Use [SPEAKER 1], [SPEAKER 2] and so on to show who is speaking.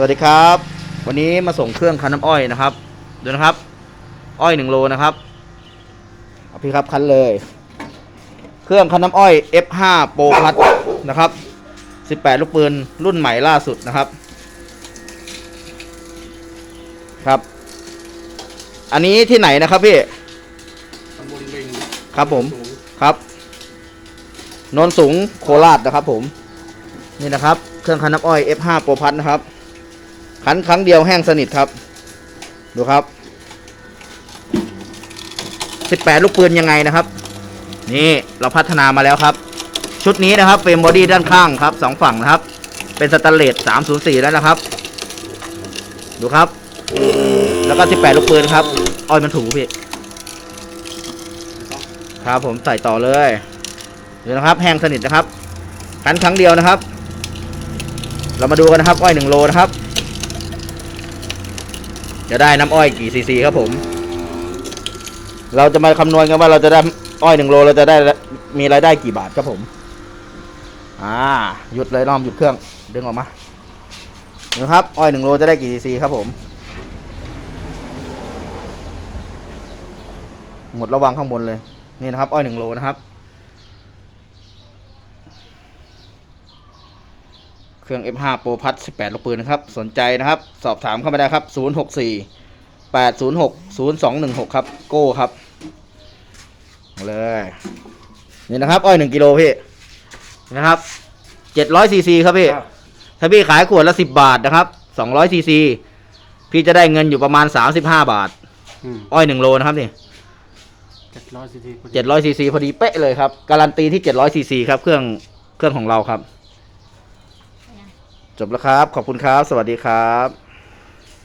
[SPEAKER 1] สวัสดีครับ วันนี้มาส่งเครื่องคันน้ำอ้อยนะครับ ดูนะครับ อ้อยหนึ่งโลนะครับเอาพี่ครับคันเลย เครื่องคันน้ำอ้อย F5 Pro Plus นะครับ18 ลูกปืนรุ่นใหม่ล่าสุดนะครับ ครับ อันนี้ที่ไหนนะครับพี่
[SPEAKER 2] ตำบลเบง
[SPEAKER 1] ครับผม
[SPEAKER 2] สูง
[SPEAKER 1] ครับโนนสูงโคราชนะครับผม นี่นะครับ เครื่องคันน้ำอ้อย F5 Pro Plus นะครับ คันครั้งเดียวแห้งสนิทครับ ดูครับ 18 ลูกปืนยังไงนะครับ นี่เราพัฒนามาแล้วครับ ชุดนี้นะครับเฟรมบอดี้ด้านข้างครับสองฝั่งนะครับ เป็นสแตนเลส304 แล้วนะครับ ดูครับ แล้วก็ 18 ลูกปืนครับ อ้อยมันถูพี่ครับผมใส่ต่อเลยเดี๋ยวนะครับ แห้งสนิทนะครับคันครั้งเดียวนะครับ เรามาดูกันนะครับ อ้อยหนึ่งโลนะครับ จะได้น้ำอ้อยกี่ซีซีครับผม เราจะมาคำนวณกันว่าเราจะได้อ้อยหนึ่งโลเราจะได้มีรายได้กี่บาทครับผม อ่า หยุดเลยน้อมหยุดเครื่อง ดึงออกมานะครับ อ้อยหนึ่งโลจะได้กี่ซีซีครับผม หมดระวังข้างบนเลย นี่นะครับ อ้อยหนึ่งโลนะครับ เครื่อง F5 Pro Plus 18 ลูกปืนนะครับ สนใจนะครับ สอบถามเข้ามาได้ครับ 064 806 0216 ครับ โก้ครับมาเลย นี่นะครับ อ้อย 1 กิโลพี่ นะครับ700ซีซีครับพี่
[SPEAKER 2] ครับ
[SPEAKER 1] ถ้าพี่ขายขวดละ 10 บาทนะครับ200ซีซีพี่จะได้เงินอยู่ประมาณ 35 บาท
[SPEAKER 2] อืม
[SPEAKER 1] อ้อย 1 โลนะครับนี่
[SPEAKER 2] เจ็ดร้อยซีซีพอดี
[SPEAKER 1] เจ็ดร้อยซีซีพอดีเป๊ะเลยครับ การันตีที่เจ็ดร้อยซีซีครับ เครื่อง เครื่องของเราครับ จบแล้วครับ ขอบคุณครับ สวัสดีครับ